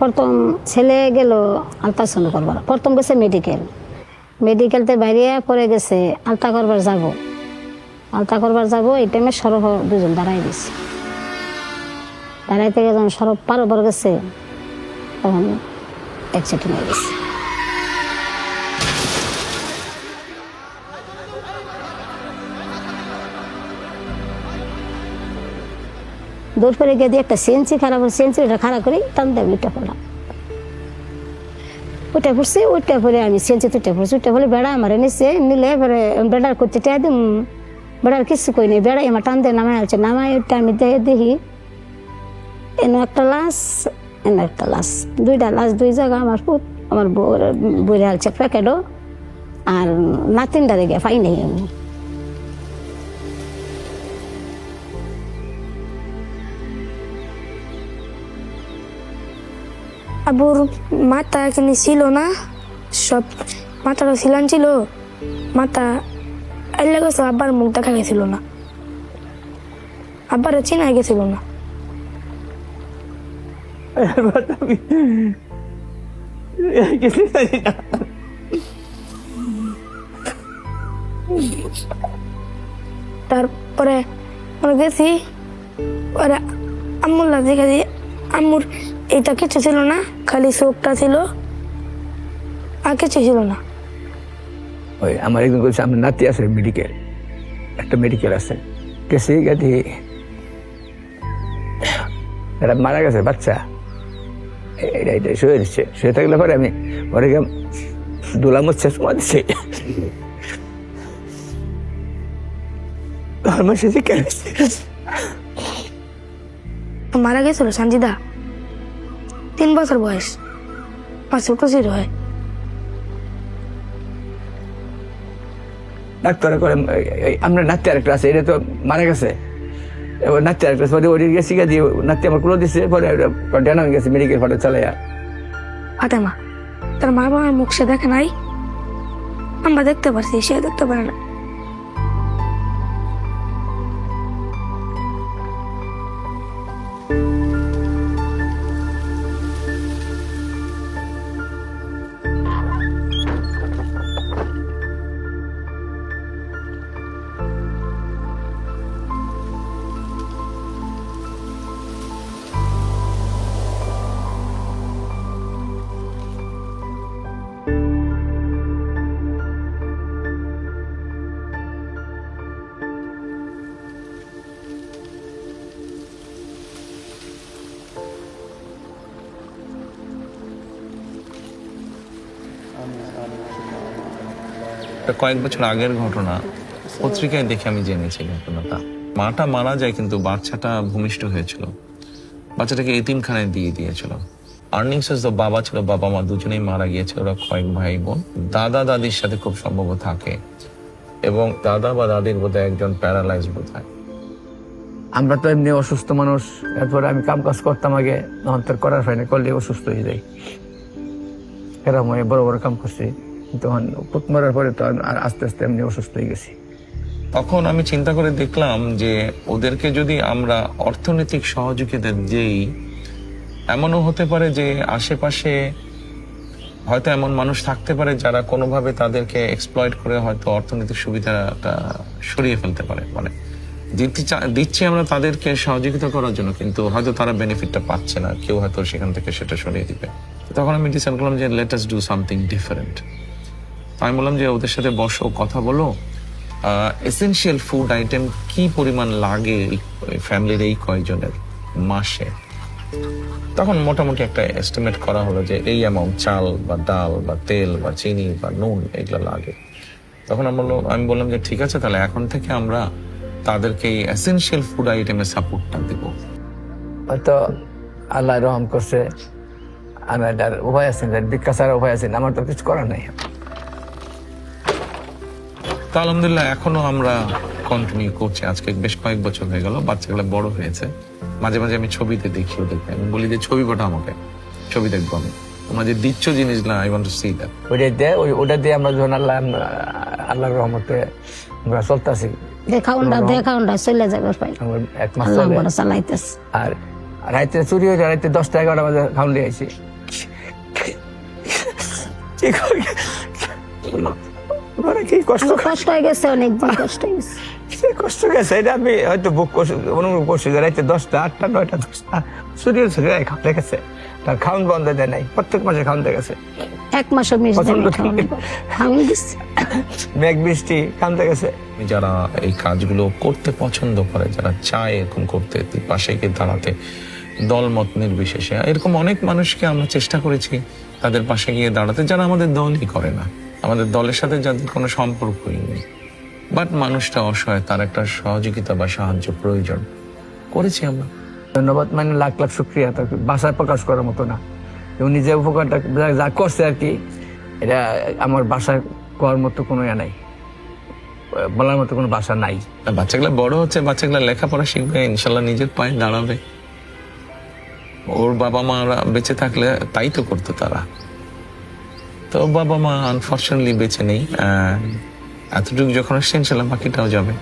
প্রথম ছেলে গেল আলট্রাসাউন্ড করবার। প্রথম গেছে মেডিকেল মেডিকেলতে বাইরে পরে গেছে আলতা করবার যাব। আলতা করবার যাব, এই টাইমে সরহ দুজন দাঁড়াই দিছে দাঁড়াইতে যখন সরব পার গেছে, তখন অ্যাক্সিডেন্ট হয়ে গেছে। দূর করে গিয়ে দিয়ে একটা সেন্সি খারাপ সেন্সি ওটা খারাপ করি টান দেবে ওইটা পড়লাম ওইটা পড়ছে ওইটা পরে আমি সেন্সি তুইটা পড়ছি ওইটা বলে বেড়া আমার নিচ্ছে নিলে এবারে বেড়ার করতে টেয়া দিম। বেড়ার কিছু কই নেই, বেড়াই আমার টান দিয়ে নামাই আছে নামাই ওইটা আমি দেখে দেখি। এনে একটা লাশ, এনে একটা লাশ, দুইটা লাশ, দুই জায়গা আমার পুত, আমার বইরে আছে প্যাকেটও, আর নাতিনটা দেখে পাই নেই আমি। আবুর মাথা এখানে ছিল না, সব মাথাটা ছিলান ছিল, মাথা এলে গেছে, আব্বার মুখ দেখা গেছিল না। আব্বারে চিনা গেছিল না। তারপরে গেছি, ওরা দেখে দিয়ে আম্মুর এটা কিছু ছিল না, খালি চোখটা ছিল। আর কিছু ছিল না। ওই আমার একজন বলছে আমার নাতি আছে মেডিকেল একটা মেডিকেল আছে। গেছি। গাদি এটা মারা গেছে, বাচ্চা। এটা এটা শুয়ে দিচ্ছে। শুয়ে থাকলে পরে আমি, পরে গিয়ে দোলা মুচ্ছে সময় দিচ্ছে। আমার সাথে কেন মারা গেছিল সঞ্জিদা তিন বছর বয়স। আর ছোট ছিল হয়। ডাক্তার করে আমরা নাতি আরেকটা আছে এটা তো মারা গেছে। এবার নাতি আরেকটা পরে ওটি গেছি দিয়ে নাতি আমার কুলো দিচ্ছে পরে ডেনা হয়ে গেছে মেডিকেল ফটো চালাইয়া। ফাতেমা তার মা বাবার মুখ সে দেখে নাই। আমরা দেখতে পারছি সে দেখতে পারে না। কয়েক বছর আগের ঘটনা। পত্রিকায় দেখে আমি জেনেছি ঘটনাটা। মাটা মারা যায় কিন্তু বাচ্চাটা ভূমিষ্ঠ হয়েছিল। বাচ্চাটাকে এতিমখানায় দিয়ে দিয়েছিল। আর্নিং সোর্স তো বাবা ছিল, বাবা মা দুজনেই মারা গিয়েছিল, ওরা কয়েক ভাই বোন। দাদা দাদির সাথে খুব সম্ভব থাকে এবং দাদা বা দাদির বোধহয় একজন প্যারালাইজ বোধ আমরা তো এমনি অসুস্থ মানুষ, এরপরে আমি কাম কাজ করতাম আগে, তখন করার হয় না করলে অসুস্থ হয়ে যাই এরকম হয়ে বড় বড় কাম করছি। তখন পুত মরার পরে তো আর আস্তে আস্তে এমনি অসুস্থ হয়ে গেছি। তখন আমি চিন্তা করে দেখলাম যে ওদেরকে যদি আমরা অর্থনৈতিক সহযোগিতা দেই, এমনও হতে পারে যে আশেপাশে হয়তো এমন মানুষ থাকতে পারে যারা কোনোভাবে তাদেরকে এক্সপ্লয়েট করে হয়তো অর্থনৈতিক সুবিধাটা সরিয়ে ফেলতে পারে। মানে দিতে দিচ্ছি আমরা তাদেরকে সহযোগিতা করার জন্য, কিন্তু হয়তো তারা বেনিফিটটা পাচ্ছে না। কেউ হয়তো সেখান থেকে সেটা সরিয়ে দিবে। তখন আমি ডিসাইড করলাম যে let us do something different আমি বললাম যে ওদের সাথে বসো, কথা বলো। এসেনশিয়াল ফুড আইটেম কি পরিমাণ লাগে ফ্যামিলির এই কয়জনের মাসে? তখন মোটামুটি একটা এস্টিমেট করা হলো যে এই অ্যামাউন্ট চাল বা ডাল বা তেল বা চিনি বা নুন এগুলো লাগে। তখন আমি বললাম আমি বললাম যে ঠিক আছে, তাহলে এখন থেকে আমরা তাদেরকে এই এসেনশিয়াল ফুড আইটেমের সাপোর্টটা দেবো। হয়তো আল্লাহ রহম করছে আমি আর উভয় আছেন ভিক্ষা ছাড়া উভয় আছেন আমার তো কিছু করার নাই। তো আলহামদুলিল্লাহ এখনও আমরা কন্টিনিউ করছি। আজকে বেশ কয়েক বছর হয়ে গেল বাচ্চাগুলো বড় হয়েছে। মাঝে মাঝে আমি ছবিতে দেখি ওদেরকে আমি বলি যে ছবি পাঠা আমাকে ছবি দেখব আমি। তোমরা যে দিচ্ছ জিনিসগুলো I want to see that ওইটা দিয়ে ওই ওটা দিয়ে আমরা যখন আল্লাহ আল্লাহর রহমতে আমরা চলতেছি দেখা উন্ডা চলে যাবে পাই এক মাস চলে। আর রাইতে চুরি হয়েছে রাইতে দশটা এগারোটা বাজে খাউন দিয়ে আইছি। কি মানে কি কষ্ট কষ্ট হয়ে গেছে অনেক কষ্ট হয়ে গেছে। সে কষ্ট গেছে? এটা আমি হয়তো বুক করছি অনুভব করছি যে রাইতে দশটা আটটা নয়টা দশটা। খাওয়া গেছে। তার বন্ধ দেয় নাই। প্রত্যেক মাসে গেছে। এক মাসও মিস মেঘ বৃষ্টি গেছে। যারা এই কাজগুলো করতে পছন্দ করে যারা চায় এরকম করতে পাশে গিয়ে দাঁড়াতে দলমত নির্বিশেষে। এরকম অনেক মানুষকে আমরা চেষ্টা করেছি তাদের পাশে গিয়ে দাঁড়াতে যারা আমাদের দলই করে না। আমাদের দলের সাথে যাদের কোনো সম্পর্কই নেই। বাট মানুষটা অসহায় তার একটা সহযোগিতা বা সাহায্য প্রয়োজন। করেছি আমরা। ধন্যবাদ মানে লাখ লাখ শুক্রিয়া তাকে ভাষায় প্রকাশ করার মতো না। উনি যে উপকারটা যা- করছে আর কি এটা আমার বাসায় করার মতো কোনো ইয়ে নাই। বলার মতো কোনো বাসা নাই। বাচ্চাগুলো বড় হচ্ছে বাচ্চাগুলো লেখাপড়া শিখবে ইনশাল্লাহ নিজের পায়ে দাঁড়াবে। ওর বাবা মারা বেঁচে থাকলে তাই তো করতো তারা। তো বাবা মা আনফর্চুনেটলি বেঁচে নেই এতটুকু যখন আসছে ছিলাম বাকিটাও যাবে।